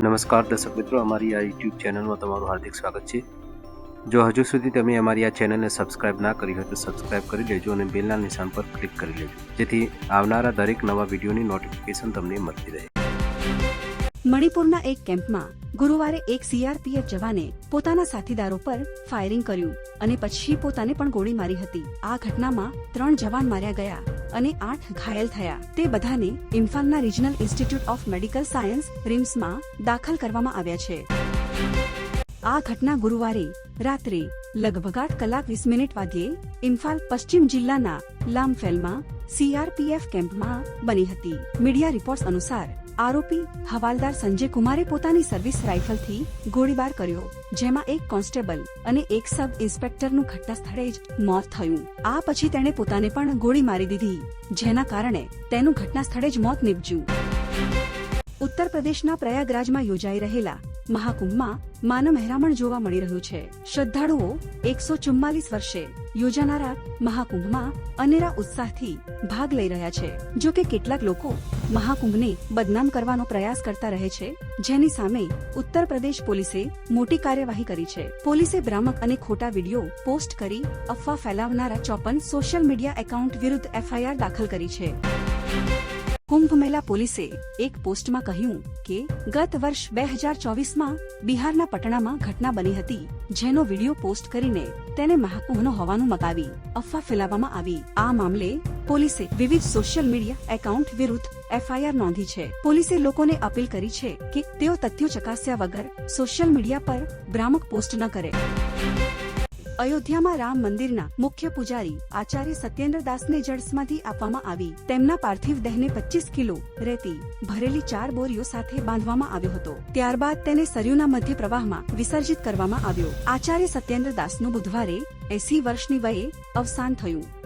નમસ્કાર દર્શક મિત્રો, અમારી આ યુટ્યુબ ચેનલમાં તમારું હાર્દિક સ્વાગત છે. જો હજુ સુધી તમે અમારી આ ચેનલને સબસ્ક્રાઇબ ના કરી હોય તો સબસ્ક્રાઇબ કરી લેજો અને બેલના નિશાન પર ક્લિક કરી લેજો. જેથી આવનારા દરેક નવા વિડીયોની નોટિફિકેશન તમને મળતી રહે. મણિપુરના એક કેમ્પમાં ગુરુવારે એક સીઆરપીએફ જવાને પોતાના સાથીદારો પર ફાયરિંગ કર્યું અને પછી પોતાને પણ ગોળી મારી હતી. આ ઘટનામાં ત્રણ જવાન માર્યા ગયા. અને આઠ ઘાયલ થયા. તે બધાને ઇમ્ફાલના regional institute of medical science, રિમ્સમાં દાખલ કરવામાં આવ્યા છે. આ ઘટના ગુરુવારે રાત્રે લગભગ આઠ કલાક વીસ મિનિટ વાગ્યે ઇમ્ફાલ પશ્ચિમ જિલ્લાના લામફેલમાં સીઆરપીએફ કેમ્પમાં બની હતી. મીડિયા રિપોર્ટ્સ અનુસાર આરોપી હવાલદાર સંજય કુમારે પોતાની સર્વિસ રાઇફલથી ગોળીબાર કર્યો, જેમાં એક કોન્સ્ટેબલ અને એક સબ ઇન્સ્પેક્ટરનું ઘટના સ્થળે જ મોત થયું. આ પછી તેણે પોતાને પણ ગોળી મારી દીધી, જેના કારણે તેનું ઘટના સ્થળે જ મોત નીપજ્યું. ઉત્તર પ્રદેશના પ્રયાગરાજમાં યોજાઈ રહેલા મહાકુંભમાં માનવ મહેરામણ જોવા મળી રહ્યું છે. શ્રદ્ધાળુઓ એકસો ચુમ્માલીસ વર્ષે યોજાનારા મહાકુંભમાં અનેરા ઉત્સાહથી ભાગ લઈ રહ્યા છે. જો કે કેટલાક લોકો મહાકુંભને બદનામ કરવાનો પ્રયાસ કરતા રહે છે, જેની સામે ઉત્તર પ્રદેશ પોલીસે મોટી કાર્યવાહી કરી છે. પોલીસે ભ્રામક અને ખોટા વીડિયો પોસ્ટ કરી અફવા ફેલાવનારા ચોપન સોશિયલ મીડિયા એકાઉન્ટ વિરુદ્ધ એફઆઈઆર દાખલ કરી છે. કુંભ મેલા પોલીસે એક પોસ્ટમાં કહ્યું કે, ગત વર્ષ બે હજાર ચોવીસમાં બિહારના પટણામાં ઘટના બની હતી, જેનો વીડિયો પોસ્ટ કરીને તેને મહાકુંભનો હોવાનું મગાવી અફવા ફેલાવવામાં આવી. આ મામલે પોલીસે વિવિધ સોશિયલ મીડિયા એકાઉન્ટ વિરુદ્ધ એફઆઈઆર નોંધી છે. પોલીસે લોકોને અપીલ કરી છે કે તેઓ તથ્યો ચકાસ્યા વગર સોશિયલ મીડિયા પર ભ્રામક પોસ્ટ ન કરે. અયોધ્યામાં રામ મંદિરના મુખ્ય પૂજારી આચાર્ય સત્યેન્દ્ર દાસને જળસમાધિ આપવામાં આવી. તેમના પાર્થિવ દેહને પચીસ કિલો રેતી, ભરેલી ચાર બોરીઓ સાથે બાંધવામાં આવ્યો હતો. ત્યારબાદ તેને સરયુના મધ્ય પ્રવાહમાં વિસર્જિત કરવામાં આવ્યો. આચાર્ય સત્યેન્દ્ર દાસનું બુધવારે એસી વર્ષની વયે અવસાન થયું.